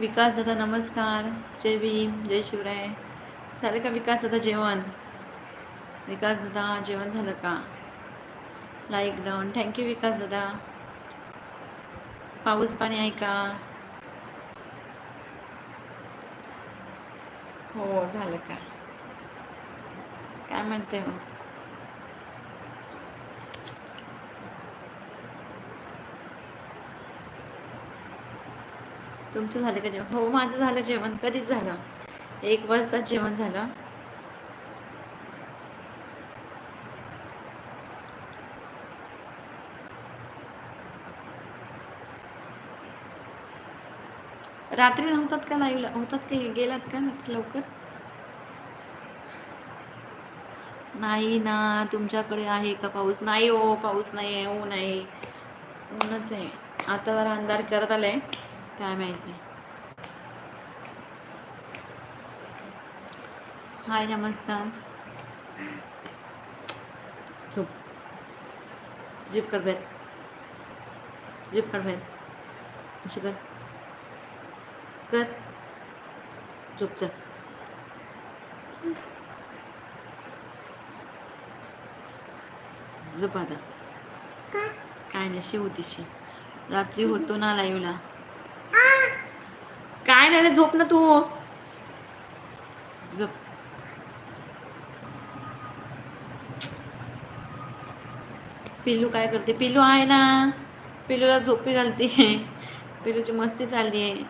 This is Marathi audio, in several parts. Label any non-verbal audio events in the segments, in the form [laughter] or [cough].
विकास दादा नमस्कार. जय भीम जय शिवराय. झालं का विकास दादा जेवण? विकास दादा जेवण झालं का? लाईक डाऊन थँक्यू विकास दादा. पाऊस पाणी आहे का? हो झालं का? काय म्हणते मग? तुमचं झालं का जेवण? हो माझं झालं जेवण. कधीच झालं? एक वाजता जेवण झालं. रात्री नव्हतात का लाईव्ह होतात ते गेलात का नक्की लवकर? नाही ना तुमच्याकडे आहे का पाऊस? नाही हो पाऊस नाही आहे ऊन आहे. ऊनच आहे. आता जरा अंधार करत आलाय. काय माहिती हाय नमस्कार. झोप. जीप कर बाहेर. जीप कर बाहेर. अशी कर. कर. झोप चल. झोप आता. काय? नाही शिव तिशी रात्री होतो ना लाईव्हला काय नाही झोप ना तू. झोप. पिल्लू काय करते? पिल्लू आहे ना. पिल्लूला झोपी घालते. पिल्लूची मस्ती चालली आहे.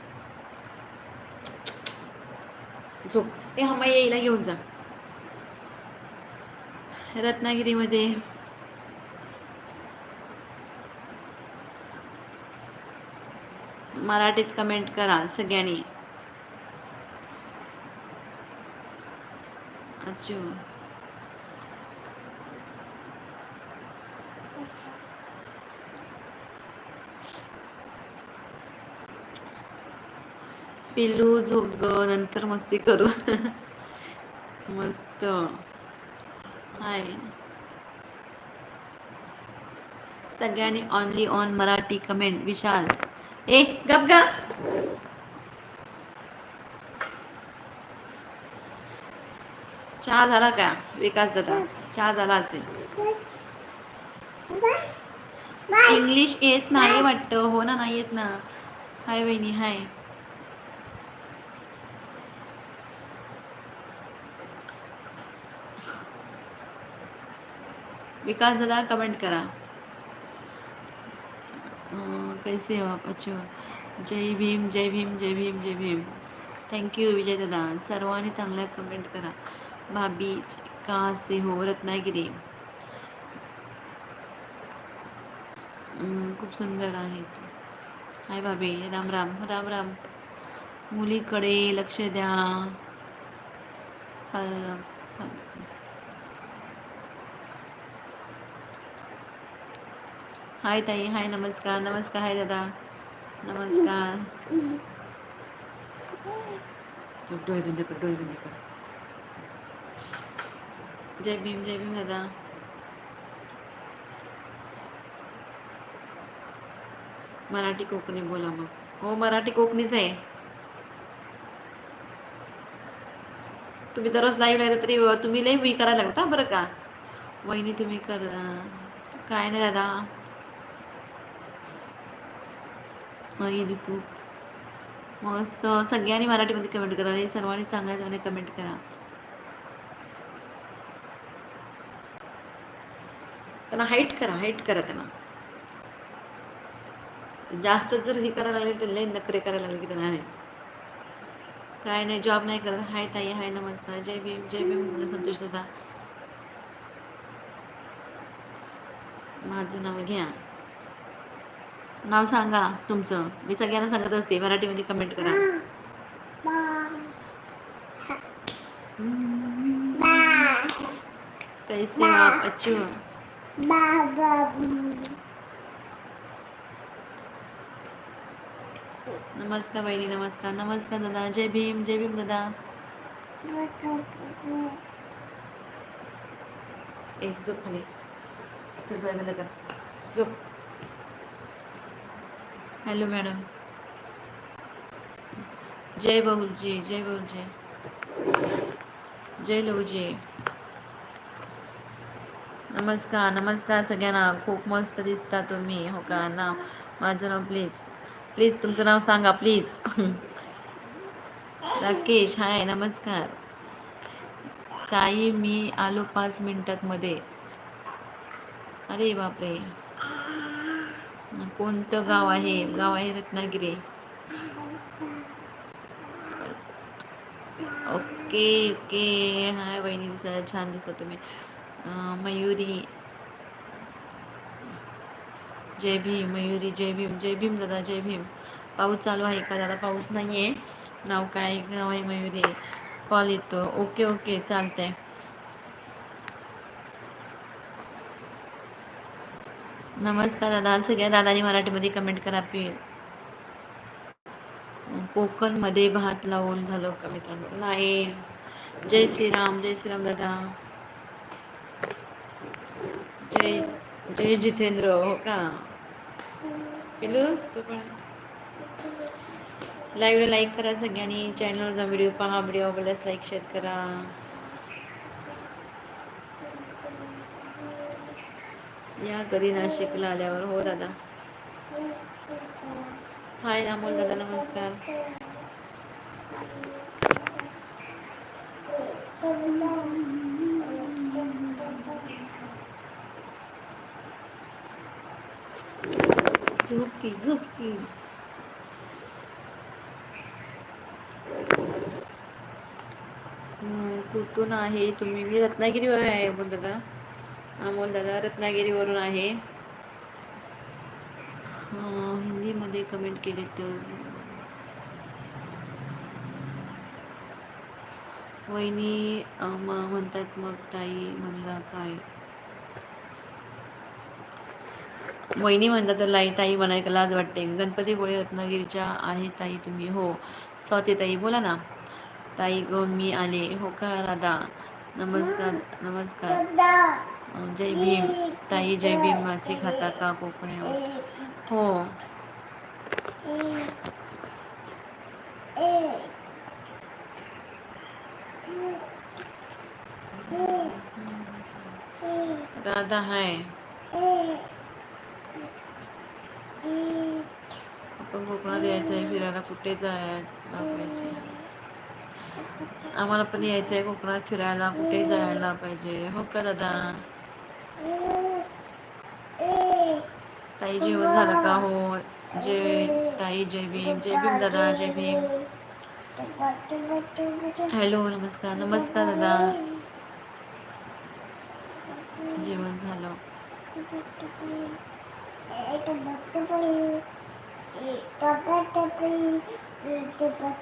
झोप. ते हमा येईला घेऊन जा. रत्नागिरीमध्ये. मराठीत कमेंट करा सगळ्यांनी. अच्छा पिलू झोप ग नंतर मस्ती करू. मस्त. हाय. सगळ्यांनी only on Marathi comment Vishal. ए गप गा. चहा झाला का? विकास दादा चहा झाला असेल. इंग्लिश येत नाही वाटतं. हो ना नाही येत ना. हाय वहिनी हाय. विकास दादा कमेंट करा. कैसे हो आप? अच्छे। हो जय भीम जय भीम जय भीम जय भीम। थँक्यू विजय दादा। सर्वांनी चांगल्या कमेंट करा. भाभी का से हो? रत्नागिरी. खूप सुंदर आहेत हाय भाभी राम राम राम राम. मुलीकडे लक्ष द्या हल- हल- हाय ताई हाय नमस्कार नमस्कार हाय दादा. नमस्कार. चुप डोळे बंद कर डोळे बंद कर. जय भीम जय भीम दादा. मराठी कोकणी बोला मग. हो मराठी कोकणीच आहे. तुम्ही दररोज लाईव्ह राहिला तरी तुम्ही लई वी करायला लागता बरं का? वहिनी तुम्ही कर. काय नाही दादा. वहिनी तू. मस्त. सगळ्यांनी मराठीमध्ये कमेंट करा. हे सर्वांनी चांगल्या चांगले कमेंट करा. त्यांना हाईट करा हाईट करा त्यांना. जास्त जर हे करायला लागले तर लई नखरे करायला लागले की त्यांना आहे. काय नाही जॉब नाही करत. हाय ताई हाय नमस्कार. जय भीम जय भीम. म्हणून संतोष दादा. माझं नाव घ्या. नाव सांगा तुमचं. मी सगळ्यांना सांगत असते. मराठीमध्ये कमेंट करा. कैसे हो आप अच्छे हो. नमस्कार बहिणी नमस्कार. नमस्कार दादा. जय भीम जय भीम दादा. एक झोप खाली. चल डोळे बंद कर. झोप. Hello madam. जय बहुलजी जय बहुलजी. जय लहूजी. नमस्कार नमस्कार सगळ्यांना. खूप मस्त दिसता तुम्ही. हो का? नाव माझं नाव प्लीज. प्लीज तुमचं नाव सांगा प्लीज. राकेश हाय नमस्कार. ताई मी आलो पाच मिनिटात मध्ये अरे बापरे. कोणतं गाव आहे? गाव आहे रत्नागिरी. Okay okay. हाय वहिनी दिसा छान दिसा तुम्ही. मयुरी. जय भीम मयुरी जय भीम जय भीम दादा जय भीम. पाऊस चालू आहे का दादा? पाऊस नाही आहे नाव काय? नाव आहे मयुरी. कॉल येतो. Okay okay. चालतंय. नमस्कार दादा. सगळ्या दादानी मराठीमध्ये कमेंट करा प्लीज कोकणमध्ये भात लावून झालं का मित्रांनो? नाही. जय श्रीराम जय श्रीराम दादा. जय जय जितेंद्र हो का? पिलू चोपडा. लाईव्हला लाईक करा सगळ्यांनी. चॅनलवर जाऊन व्हिडिओ पहा. व्हिडिओ आवडल्यास लाईक शेअर करा. या कधी नाशिकला आल्यावर. हो दादा. हाय अमोल दादा नमस्कार. झोपकी झोपकी. कुठून आहे? तुम्ही? मी रत्नागिरीवर आहे अमोल दादा. अमोल दादा रत्नागिरीवरून आहे. हिंदीमध्ये कमेंट केले तर. वहिनी म्हणतात मग ताई म्हणला काय? वहिनी म्हणतात तर लाई ताई म्हणायला लाज वाटते. गणपतीपुळे रत्नागिरीच्या आहे ताई तुम्ही. हो. स्वाती ताई बोला ना. ताई गो मी आले. हो का राधा? नमस्कार नमस्कार. जय भीम ताई जय भीम मासे खाता का कोकणी हो. राधा हाय. आपण कोकणात यायचं आहे फिरायला कुठे जायला पाहिजे आम्हाला पण यायचं आहे कोकणात फिरायला कुठे जायला पाहिजे? हो का दादा? ताई जेवण झालं का हो? जय ताई जय भीम जय भीम दादा जय भीम. हॅलो नमस्कार नमस्कार दादा. जेवण झालं.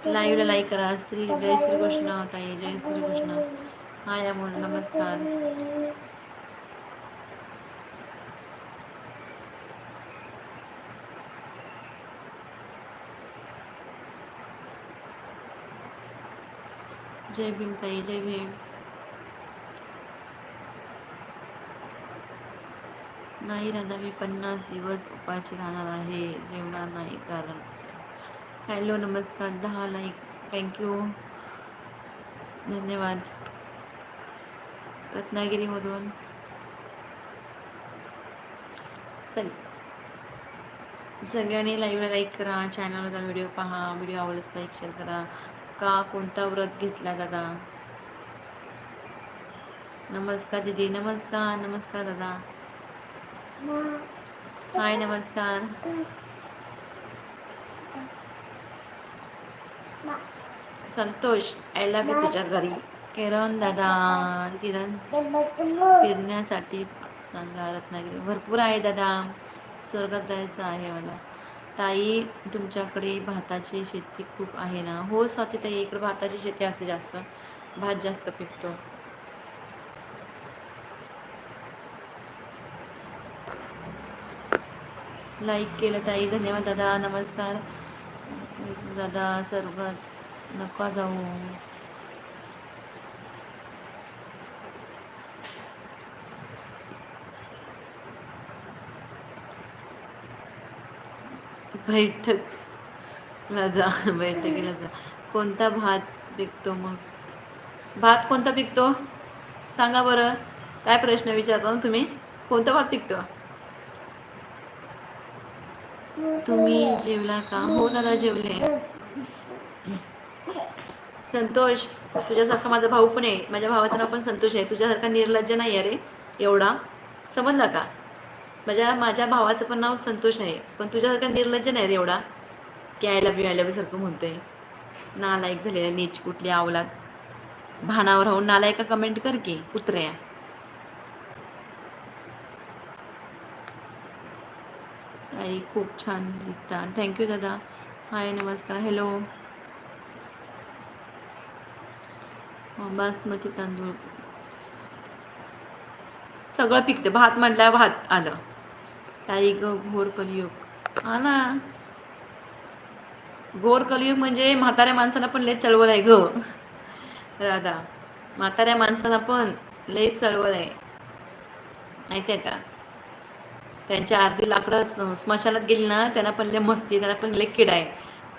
लाईव्हला लाईक करा. श्री जय श्रीकृष्ण ताई जय श्रीकृष्ण. हाय अमोल नमस्कार. जय भीमताई जय भीम. नाही राधा मी पन्नास दिवस उपाशी राहणार आहे जेवणार नाही कारण हॅलो नमस्कार दहा लाईक थँक्यू धन्यवाद. रत्नागिरीमधून. सग सगळ्यांनी लाईव्हला लाईक करा चॅनलवरचा व्हिडिओ पहा व्हिडिओ आवडल्यास लाईक शेअर करा. का कोणता व्रत घेतला दादा? नमस्कार दीदी नमस्कार नमस्कार दादा. हाय नमस्कार. संतोष आयला मी तुझ्या घरी. किरण दादा किरण. फिरण्यासाठी सांगा रत्नागिरी. भरपूर आहे दादा. स्वर्गात जायचं आहे मला. ताई तुमच्याकडे भाताची शेती खूप आहे ना? हो स्वाती ताई इकडे भाताची शेती असते जास्त. भात जास्त पिकतो. लाईक केलं ताई. धन्यवाद दादा. नमस्कार. दादा सर्व नका जाऊ. बैठक. ला जा बैठकीला जा. कोणता भात पिकतो मग? भात कोणता पिकतो? सांगा बरं. काय प्रश्न विचारता ना तुम्ही? कोणता भात पिकतो? तुम्ही जेवला का? हो दादा जेवले. संतोष तुझ्यासारखा माझा भाऊ पण आहे. माझ्या भावाचं नाव पण संतोष आहे. तुझ्यासारखा निर्लज्ज नाही आहे एवढा. समजला का? माझ्या माझ्या भावाचं पण नाव संतोष आहे. पण तुझ्यासारखा निर्लज्ज नाही रे एवढा. की आयला बी आयला बी सारखं म्हणतोय. नालायक झालेला नीच कुठली आवलात. भानावर राहून नालायका कमेंट कर की कुत्र्या. आई खूप छान दिसता. थँक्यू दादा. हाय नमस्कार. हॅलो बासमती तांदूळ. सगळं पिकतं. भात म्हटलं भात आलं. ताई ग घोर कलियुग. हा ना? घोर कलियुग म्हणजे म्हाताऱ्या माणसाला पण लय चळवळ आहे ग. राधा म्हाताऱ्या माणसाला पण लय चळवळ आहे. माहिती आहे का? त्यांच्या अर्धी लाकडं स्मशानात गेली ना त्यांना पण लय मस्ती त्यांना पण लय किडा आहे.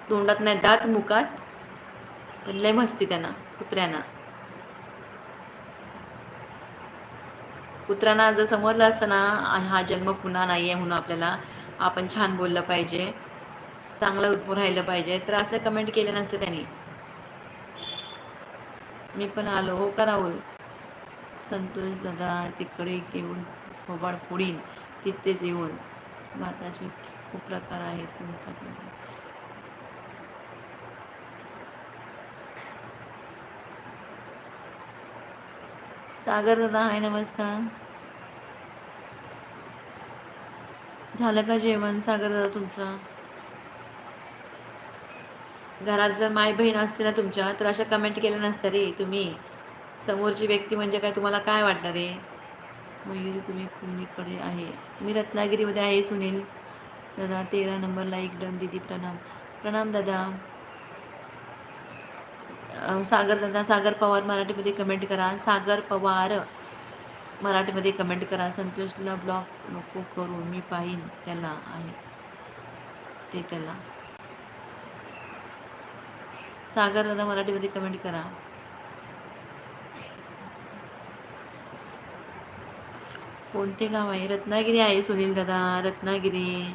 तोंडात नाही दात मुकात पण लय मस्ती त्यांना कुत्र्यांना. कुत्र्यांना जर समजलं असतं ना हा जन्म पुन्हा नाही आहे म्हणून आपल्याला आपण छान बोललं पाहिजे चांगलं उजबून राहिलं पाहिजे. तर असं कमेंट केले नसतं त्यांनी. मी पण आलो. हो का राहुल? संतोष दादा तिकडे येऊन फोबाड पुढील तिथेच येऊन. भाताचे खूप प्रकार आहेत. सागर दादा हाय नमस्कार. झालं का जेवण सागर दादा तुमचं? घरात जर माय बहीण असते ना तुमच्या तर अशा कमेंट केल्या नसत्या रे तुम्ही. समोरची व्यक्ती म्हणजे काय तुम्हाला काय वाटणार रे? मयुरी तुम्ही कुणीकडे आहे? मी रत्नागिरीमध्ये आहे सुनील. दादा तेरा नंबरला एक डन दिदी प्रणाम. प्रणाम दादा. सागर दादा सागर पवार मराठीमध्ये कमेंट करा. सागर पवार. मराठीमध्ये कमेंट करा. संतोषला ब्लॉक नको करू. मी पाहीन त्याला आहे. ते त्याला. सागर दादा मराठीमध्ये कमेंट करा. कोणते गाव आहे? रत्नागिरी आहे सुनील दादा. रत्नागिरी.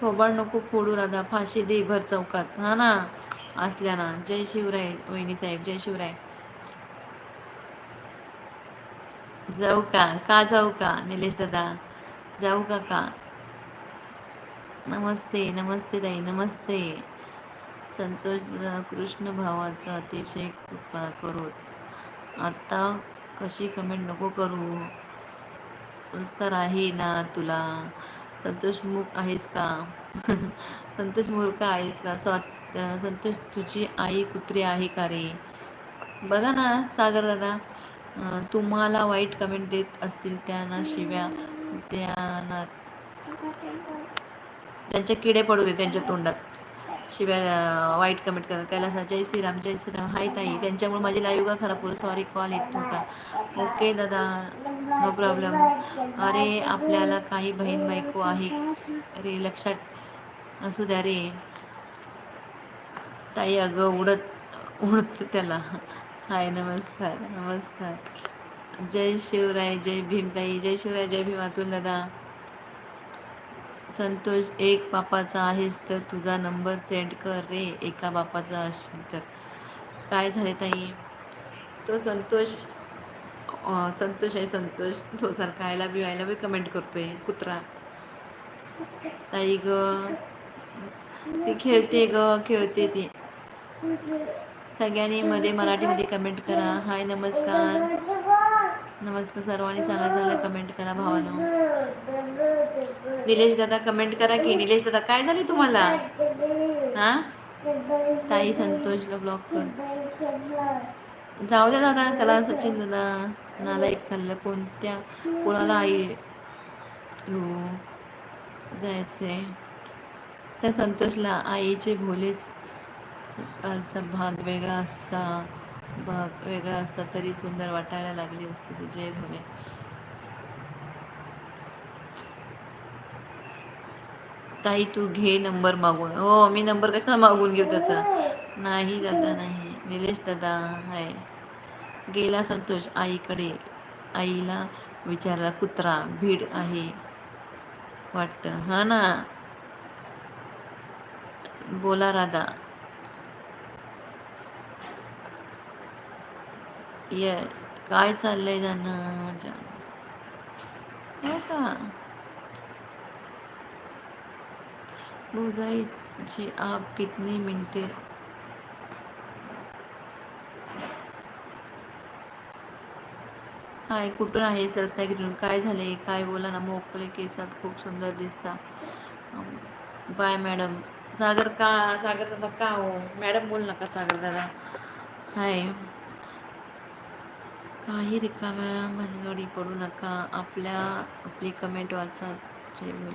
थोबाड नको फोडू राधा. फाशी दे भर चौकात. हा ना? असल्या ना. जय शिवराय वहिनी साहेब जय शिवराय. जाऊ का? का जाऊ का निलेश दादा? जाऊ का का? नमस्ते नमस्ते ताई नमस्ते. संतोष दादा कृष्ण भावाचा अतिशय कृपा करू. आता कशी कमेंट नको करू? संस्कार आहे ना तुला? संतोष मुख आहेस का? [laughs] संतोष मूर्ख आहेस का? स्वा संतोष तुझी आई कुत्री आहे का रे? बघा ना सागर दादा. तुम्हाला वाईट कमेंट देत असतील त्यांना शिव्या त्यांना त्यांचे किडे पडू दे त्यांच्या तोंडात. शिवाय वाईट कमेंट करत कैलासा जय श्रीराम जय श्रीराम. हाय ताई त्यांच्यामुळे माझी लाईव्ह का खराब होईल. सॉरी कॉल येत होता ओके दादा नो प्रॉब्लेम अरे आपल्याला काही बहीण बायको आहे. अरे लक्षात असू द्या रे. ताई अगं उडत उडत त्याला. हाय नमस्कार नमस्कार. जय शिवराय जय भीम ताई जय शिवराय जय भीम दादा संतोष एक बापाचा आहेस तर तुझा नंबर सेंड कर रे एका बापाचा असेल तर. काय झाले ताई? तो संतोष संतोष आहे संतोष. तो सारखा आयला बी व्हायला बी कमेंट करतोय कुत्रा. ताई ग ती खेळते ग खेळते ती. सगळ्यांनी मध्ये मराठीमध्ये कमेंट करा. हाय नमस्कार. नमस्कार सर्वांनी. चांगला चांगला कमेंट करा भावानं. निलेश दादा कमेंट करा की. निलेश दादा काय झाले तुम्हाला? हा? ताई संतोषला ब्लॉक कर. जाऊ द्या दादा त्याला सचिन दादा. नालायक खाल्लं. कोणत्या? कोणाला आई? जायचे त्या संतोषला आईचे भोलेच आजचा भाग वेगळा असता भाग वेगळा असता तरी सुंदर वाटायला लागली असते जय भोले ताई तू घे नंबर मागून. हो मी नंबर कसा मागून घेऊ त्याचा? नाही दादा नाही. निलेश दादा आहे. गेला संतोष आईकडे. आईला विचारला कुत्रा भीड आहे वाटतं. हा ना? बोला राधा. ये काय चाललंय जाणं हो का? बुझाईची आप कितनी मिनटे? हाय कुठून आहे रत्नागिरीहून काय झाले? काय बोला ना मोकळे केसात खूप सुंदर दिसता. Bye madam. सागर का सागर दादा का हो? मॅडम बोल नका सागर दादा? हाय. काही रिकाम्या भानगडी पडू नका. आपल्या आपली कमेंट वाचा जेवण.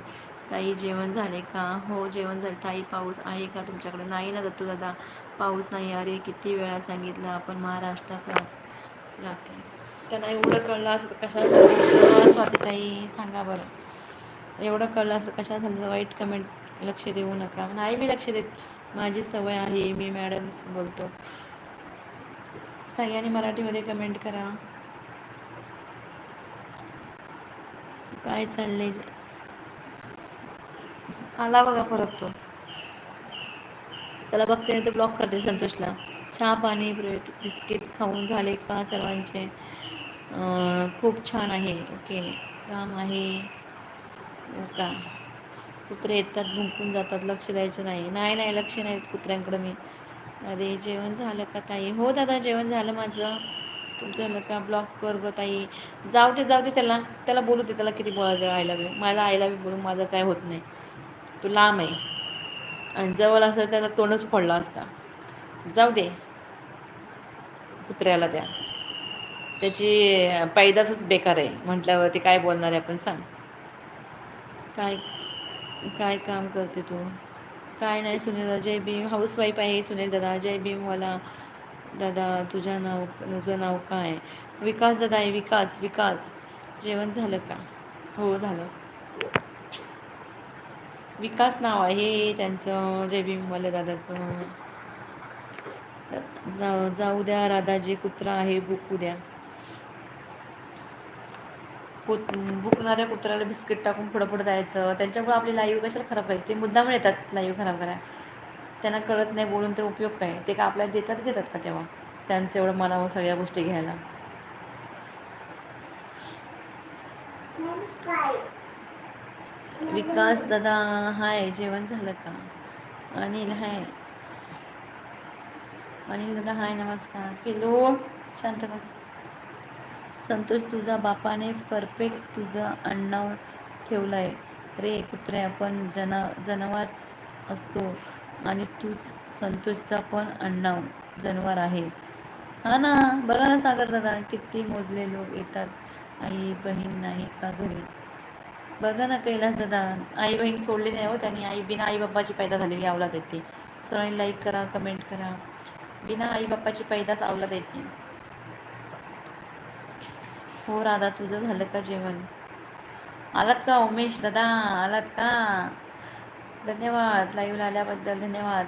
ताई जेवण झाले का? हो जेवण झाले. ताई पाऊस आहे का तुमच्याकडे? नाही ना दत्तू दादा. पाऊस नाही. अरे किती वेळा सांगितलं आपण महाराष्ट्रात राहतो त्यांना एवढं कळलं असं तर कशा स्वाती ताई सांगा बरं. एवढं कळलं असं कशा झालं वाईट कमेंट लक्ष देऊ नका. नाही मी लक्ष देत. माझी सवय आहे. मी मॅडमच बोलतो. सगळ्यांनी मराठीमध्ये कमेंट करा. काय चाललंय? आला बघा परत तो. त्याला बघते तर ब्लॉक करते संतोषला. चहा पाणी ब्रेड बिस्किट खाऊन झाले का सर्वांचे? खूप छान आहे. ओके काम आहे. हो का? कुत्रे येतात भुंकून जातात. लक्ष द्यायचं नाही. नाही नाही लक्ष नाही कुत्र्यांकडं मी. अरे जेवण झालं का ताई? हो दादा जेवण झालं माझं. तुमचं झालं का ब्लॉक कर गं ताई. जाऊ दे जाऊ दे त्याला. त्याला बोलू दे त्याला किती बोलायचं आय लव्ह यू मला आय लव्ह यू बोलून माझं काय होत नाही. तो लांब आहे. आणि जवळ असं त्याला तोंडच फोडला असता. जाऊ दे. कुत्र्याला द्या. त्याची पैदासच बेकार आहे. म्हटल्यावरती काय बोलणार आहे आपण सांग. काय काय काम करते तू? काय नाही सुनील जय भीम. हाऊसवाईफ आहे सुनील दादा. जय भीमवाला. दादा तुझ्या नाव तुझं नाव काय? विकास दादा आहे विकास विकास. जेवण झालं का? हो झालं. विकास नाव आहे त्यांचं जय भीमवाल्या दादाचं. जाऊ जाऊ द्या राधाजी कुत्रा आहे बुकू द्या. कुत बुकणाऱ्या कुत्र्याला बिस्किट टाकून पुढं पुढं द्यायचं त्यांच्यामुळे आपली लाईव्ह कशाला खराब करायची? ते मुद्दाम येतात लाईव्ह खराब करा त्यांना कळत नाही बोलून तर उपयोग काय? ते का आपल्याला देतात घेतात का तेव्हा? त्यांचं एवढं मनावर सगळ्या गोष्टी घ्यायला. विकास दादा हाय जेवण झालं का? अनिल हाय. अनिल दादा हाय नमस्कार. पिलो शांत बस. संतोष तुझा बापाने परफेक्ट तुझा अण्णाव आहे रे कुत्र्या पण जना जनावाच असतो आणि तूच संतोषचा पण अण्णाव जनवार आहे. हा ना बघा ना सागर दादा किती मोजले लोक येतात. आई बहीण नाही का घरी? बघा ना कैलास दादा आई बहीण सोडली नाही हो त्यांनी. आई बिना आई बाप्पाची पैदा झालेली आवला येते. सर्वांनी लाईक करा कमेंट करा. बिना आई बाप्पाची पैदाच आवलाद येते. हो राधा तुझं झालं का जेवण? आलात का उमेश? दादा आलात का? धन्यवाद लाईव्ह आल्याबद्दल धन्यवाद.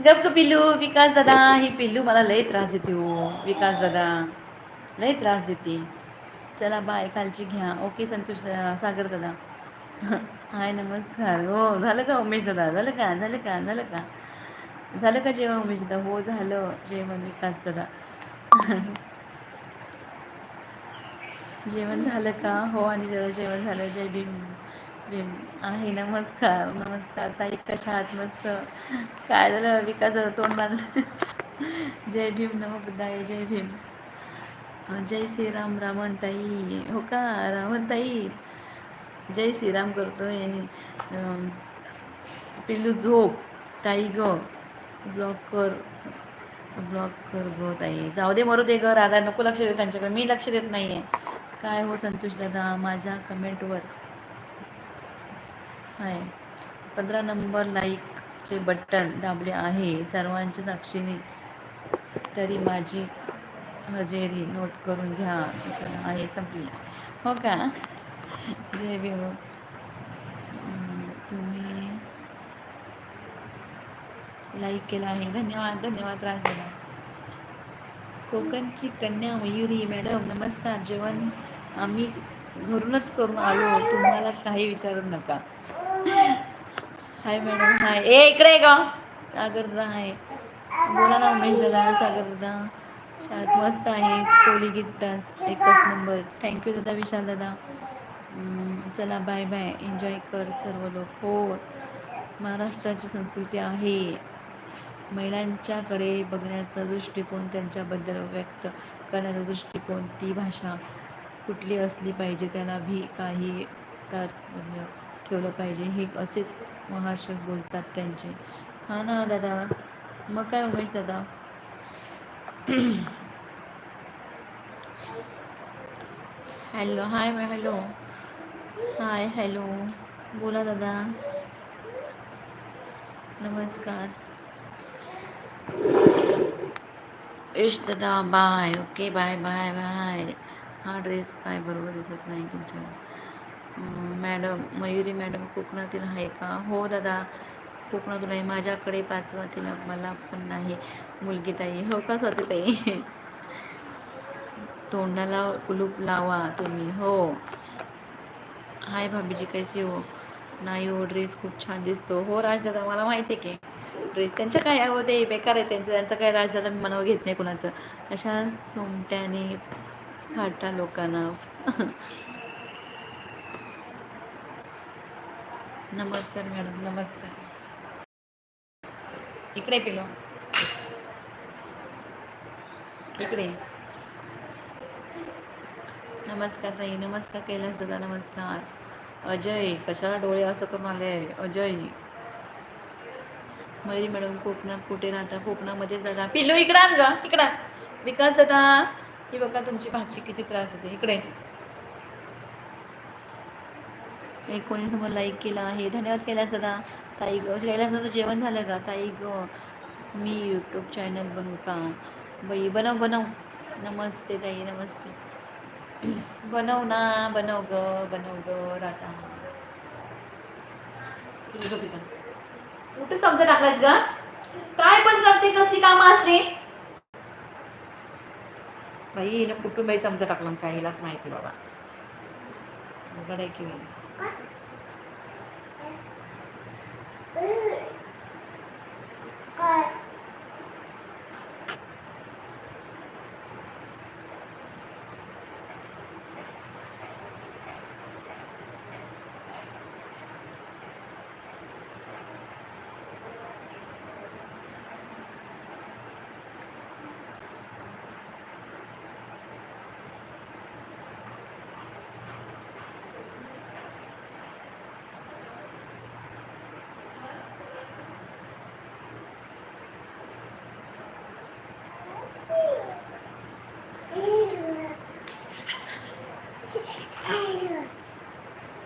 गप ग पिल्लू विकास दादा ही पिल्लू मला लय त्रास देते हो विकास दादा. लय त्रास देते. चला बाय कालची घ्या. ओके संतोष सागर दादा. [laughs] हाय नमस्कार. हो झालं का उमेश दादा? झालं का झालं का झालं का? झालं का जेवण उमेश दादा? हो झालं जेवण विकास दादा. [laughs] जेवण झालं का? हो आणि जरा जेवण झालं. जय भीम भीम. आहे. नमस्कार नमस्कार. ताई कशा आहात? मस्त. काय झालं? विकास तोंड मारलं जय भीम नम बुद्धाय. जय भीम. जय श्रीराम रामनताई हो का? रामनताई जय श्रीराम करतोय. पिल्लू झोप. ताई ग. ब्लॉक कर. ब्लॉक कर गो ताई. जाऊ दे मरू दे ग. राधा नको लक्ष दे त्यांच्याकडे. मी लक्ष देत नाही आहे काय हो संतोष दादा? माझ्या कमेंटवर हाय. पंधरा नंबर लाईकचे बटन दाबले आहे. सर्वांच्या साक्षीने तरी माझी हजेरी नोट करून घ्या. सूचना आहे संपली. हो का? जय भीम. तुम्ही लाईक केला आहे. धन्यवाद धन्यवाद राजदादा कोकणची कन्या मयुरी मॅडम नमस्कार जेवण आम्ही घरूनच करून आलो. तुम्हाला काही विचारू नका. हाय मॅडम हाय. ए इकडे ग. सागर दादा बोला ना उमेश दादा सागर दादा शाळेत मस्त आहे. कोली गीत डान्स एकच नंबर. थँक्यू दादा विशाल दादा. चला बाय बाय एन्जॉय कर सर्व लोक. हो महाराष्ट्राची संस्कृती आहे. महिलांच्याकडे बघण्याचा दृष्टिकोन त्यांच्याबद्दल व्यक्त करण्याचा दृष्टिकोन ती भाषा कुठली असली पाहिजे त्याला भी काही तात्पर्य म्हणजे ठेवलं पाहिजे हे असेच महाराष्ट्र बोलतात त्यांचे. हा ना दादा? मग काय उमेश दादा? Hello hi hello. Hi hello. बोला दादा. नमस्कार. इश दादा bye. Okay bye bye bye. हा ड्रेस काय बरोबर दिसत नाही तुमच्या. मॅडम मयुरी मॅडम कोकणातील आहे का? हो दादा कोकणातून आहे. माझ्याकडे पाचवा तिला मला पण नाही. मुलगी ताई हो का स्वतः ताई तोंडाला कुलूप लावा तुम्ही हो. हाय भाभीजी कैसे हो? नाही हो ड्रेस खूप छान दिसतो. हो राजदादा मला माहिती आहे की ड्रेस त्यांच्या काय हो ते बेकार आहे त्यांचं त्यांचं काय राजदादा मी मनावर घेत नाही कुणाचं. अशा सोमट्याने फाटा लोकांना. नमस्कार मॅडम नमस्कार. इकडे पिलो. इकडे. नमस्कार ताई नमस्कार कैलास दादा नमस्कार. अजय कशाला डोळे असं करून आले? अजय. मयुरी मॅडम कोकणात कुठे राहता कोकणामध्ये दादा पिल्लू इकडं आण ग इकडं विकास दादा ही बघा तुमची भाजी किती त्रास होते इकडे. एक कोणी समोर लाईक केला आहे. धन्यवाद केला सदा ताई ग सदा जेवण झालं का? ताई ग मी यूट्यूब चॅनल बनवू का? बाई बनव बनव. नमस्ते ताई नमस्ते. बनव ना बनव ग बनव ग राहता कुठे चमचा टाकलायस ग? काय पण करते कसली कामं असते बाई हिनं कुठून बाई चमचा टाकला काय हिलाच माहिती बाबा. अवघड आहे की काय?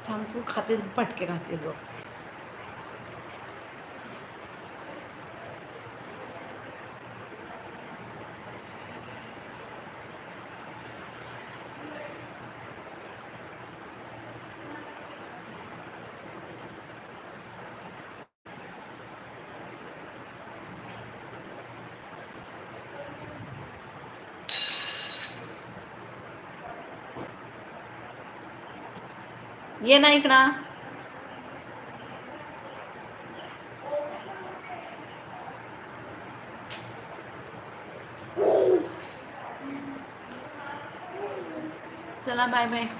थांब तू खातेच पटके घातले बघ ये ना इकडा. चला बाय बाय.